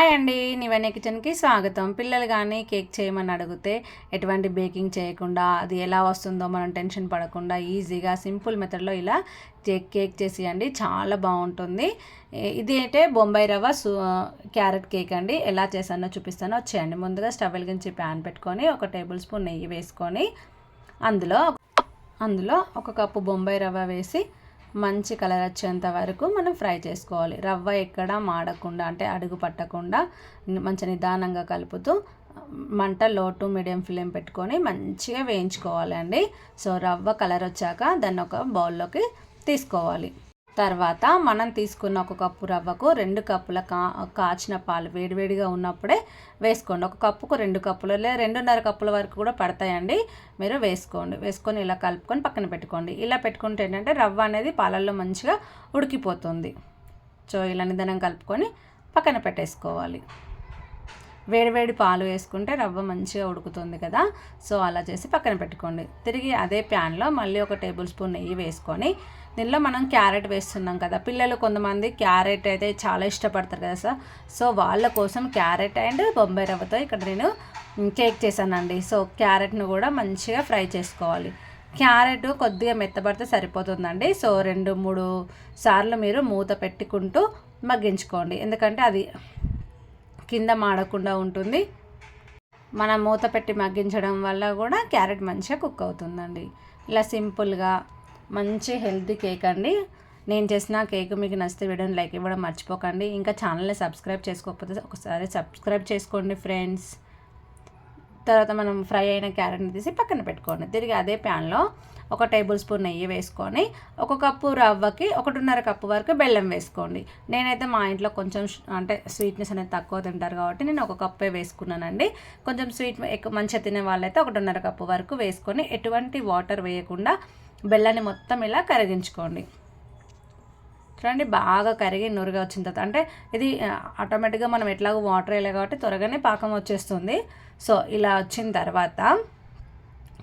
Hi అండి నివెన్ కిచెన్కి స్వాగతం. పిల్లలు కానీ కేక్ చేయమని అడిగితే ఎటువంటి బేకింగ్ చేయకుండా అది ఎలా వస్తుందో మనం టెన్షన్ పడకుండా ఈజీగా సింపుల్ మెథడ్లో ఇలా కేక్ కేక్ చేసేయండి. చాలా బాగుంటుంది. ఇది అయితే బొంబాయి రవ్వ సూ క్యారెట్ కేక్ అండి. ఎలా చేశానో చూపిస్తానో. వచ్చేయండి. ముందుగా స్టవ్ వెలిగించి ప్యాన్ పెట్టుకొని ఒక టేబుల్ స్పూన్ నెయ్యి వేసుకొని అందులో అందులో ఒక కప్పు బొంబాయి రవ్వ వేసి మంచి కలర్ వచ్చేంత వరకు మనం ఫ్రై చేసుకోవాలి. రవ్వ ఎక్కడ మాడకుండా అంటే అడుగు పట్టకుండా మంచి నిదానంగా కలుపుతూ మంట లో టు మీడియం ఫ్లేమ్ పెట్టుకొని మంచిగా వేయించుకోవాలండి. సో రవ్వ కలర్ వచ్చాక దాన్ని ఒక బౌల్లోకి తీసుకోవాలి. తర్వాత మనం తీసుకున్న ఒక కప్పు రవ్వకు రెండు కప్పుల కా కాచిన పాలు వేడివేడిగా ఉన్నప్పుడే వేసుకోండి. ఒక కప్పుకు రెండు కప్పులు లేదా రెండున్నర కప్పుల వరకు కూడా పడతాయండి. మీరు వేసుకోండి. వేసుకొని ఇలా కలుపుకొని పక్కన పెట్టుకోండి. ఇలా పెట్టుకుంటే ఏంటంటే రవ్వ అనేది పాలల్లో మంచిగా ఉడికిపోతుంది. సో ఇలా నిదానం కలుపుకొని పక్కన పెట్టేసుకోవాలి. వేడివేడి పాలు వేసుకుంటే రవ్వ మంచిగా ఉడుకుతుంది కదా. సో అలా చేసి పక్కన పెట్టుకోండి. తిరిగి అదే ప్యాన్లో మళ్ళీ ఒక టేబుల్ స్పూన్ నెయ్యి వేసుకొని దీనిలో మనం క్యారెట్ వేస్తున్నాం కదా. పిల్లలు కొంతమంది క్యారెట్ అయితే చాలా ఇష్టపడతారు కదా సార్. సో వాళ్ళ కోసం క్యారెట్ అండ్ బొంబాయి రవ్వతో ఇక్కడ నేను కేక్ చేశానండి. సో క్యారెట్ను కూడా మంచిగా ఫ్రై చేసుకోవాలి. క్యారెట్ కొద్దిగా మెత్తబడితే సరిపోతుందండి. సో రెండు మూడు సార్లు మీరు మూత పెట్టుకుంటూ మగ్గించుకోండి. ఎందుకంటే అది కింద మాడకుండా ఉంటుంది. మనం మూత పెట్టి మగ్గించడం వల్ల కూడా క్యారెట్ మంచిగా కుక్ అవుతుందండి. ఇలా సింపుల్గా మంచి హెల్తీ కేక్ అండి. నేను చేసిన కేక్ మీకు నచ్చితే వీడియోని లైక్ ఇవ్వడం మర్చిపోకండి. ఇంకా ఛానల్ని సబ్స్క్రైబ్ చేసుకోకపోతే ఒకసారి సబ్స్క్రైబ్ చేసుకోండి ఫ్రెండ్స్. తర్వాత మనం ఫ్రై అయిన క్యారెట్ని తీసి పక్కన పెట్టుకోండి. తిరిగి అదే ప్యాన్లో ఒక టేబుల్ స్పూన్ నెయ్యి వేసుకొని ఒక కప్పు రవ్వకి ఒకటిన్నర కప్పు వరకు బెల్లం వేసుకోండి. నేనైతే మా ఇంట్లో కొంచెం అంటే స్వీట్నెస్ అనేది తక్కువ తింటారు కాబట్టి నేను ఒక కప్పే వేసుకున్నానండి. కొంచెం స్వీట్ ఎక్కువ మంచిగా తినే వాళ్ళైతే ఒకటిన్నర కప్పు వరకు వేసుకొని ఎటువంటి వాటర్ వేయకుండా బెల్లాన్ని మొత్తం ఇలా కరిగించుకోండి. చూడండి బాగా కరిగి నురుగా వచ్చిన తర్వాత అంటే ఇది ఆటోమేటిక్గా మనం ఎట్లాగో వాటర్ వేయలే కాబట్టి త్వరగానే పాకం వచ్చేస్తుంది. సో ఇలా వచ్చిన తర్వాత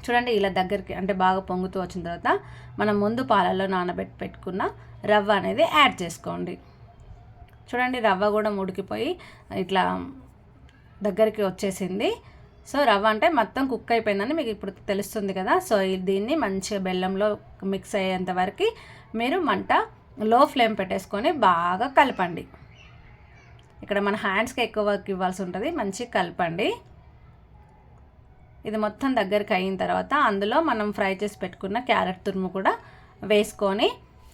చూడండి ఇలా దగ్గరికి అంటే బాగా పొంగుతూ వచ్చిన తర్వాత మనం ముందు పాలల్లో నానబెట్టి పెట్టుకున్న రవ్వ అనేది యాడ్ చేసుకోండి. చూడండి రవ్వ కూడా ఉడికిపోయి ఇట్లా దగ్గరికి వచ్చేసింది. సో రవ్వ అంటే మొత్తం కుక్ అయిపోయిందని మీకు ఇప్పుడు తెలుస్తుంది కదా. సో దీన్ని మంచిగా బెల్లంలో మిక్స్ అయ్యేంత వరకు మీరు మంట లో ఫ్లేమ్ పెట్టేసుకొని బాగా కలపండి. ఇక్కడ మన హ్యాండ్స్కి ఎక్కువ వర్క్ ఇవ్వాల్సి ఉంటుంది. మంచిగా కలపండి. ఇది మొత్తం దగ్గరికి అయిన తర్వాత అందులో మనం ఫ్రై చేసి పెట్టుకున్న క్యారెట్ తురుము కూడా వేసుకొని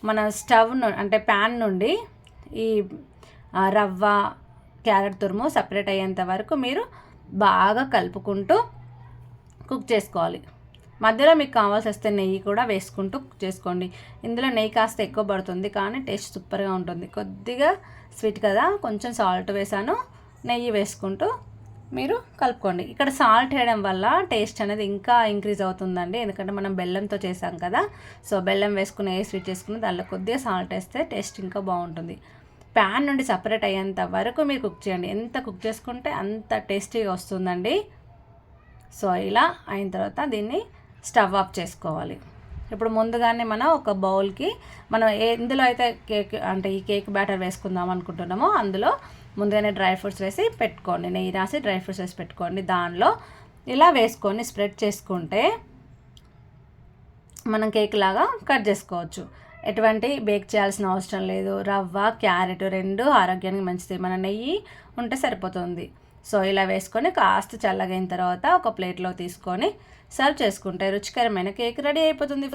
మన స్టవ్ అంటే ప్యాన్ నుండి ఈ రవ్వ క్యారెట్ తురుము సపరేట్ అయ్యేంత వరకు మీరు బాగా కలుపుకుంటూ కుక్ చేసుకోవాలి. మధ్యలో మీకు కావాల్సి వస్తే నెయ్యి కూడా వేసుకుంటూ కుక్ చేసుకోండి. ఇందులో నెయ్యి కాస్త ఎక్కువ పడుతుంది కానీ టేస్ట్ సూపర్గా ఉంటుంది. కొద్దిగా స్వీట్ కదా కొంచెం సాల్ట్ వేసాను నెయ్యి వేసుకుంటూ మీరు కలుపుకోండి. ఇక్కడ సాల్ట్ వేయడం వల్ల టేస్ట్ అనేది ఇంకా ఇంక్రీజ్ అవుతుందండి. ఎందుకంటే మనం బెల్లంతో చేసాం కదా సో బెల్లం వేసుకుని ఏ స్వీట్ చేసుకుని దానిలో కొద్దిగా సాల్ట్ వేస్తే టేస్ట్ ఇంకా బాగుంటుంది. ప్యాన్ నుండి సపరేట్ అయ్యేంత వరకు మీరు కుక్ చేయండి. ఎంత కుక్ చేసుకుంటే అంత టేస్టీగా వస్తుందండి. సో ఇలా అయిన తర్వాత దీన్ని స్టవ్ ఆఫ్ చేసుకోవాలి. ఇప్పుడు ముందుగానే మనం ఒక బౌల్కి మనం ఎందులో అయితే కేక్ అంటే ఈ కేక్ బ్యాటర్ వేసుకుందాం అనుకుంటున్నామో అందులో ముందుగానే డ్రై ఫ్రూట్స్ వేసి పెట్టుకోండి. నెయ్యి రాసి డ్రై ఫ్రూట్స్ వేసి పెట్టుకోండి. దానిలో ఇలా వేసుకొని స్ప్రెడ్ చేసుకుంటే మనం కేక్ లాగా కట్ చేసుకోవచ్చు. ఎటువంటి బేక్ చేయాల్సిన అవసరం లేదు. రవ్వ క్యారెట్ రెండు ఆరోగ్యానికి మంచిది. మన నెయ్యి ఉంటే సరిపోతుంది. సో ఇలా వేసుకొని కాస్త చల్లగైన తర్వాత ఒక ప్లేట్లో తీసుకొని సర్వ్ చేసుకుంటే రుచికరమైన కేక్ రెడీ అయిపోతుంది.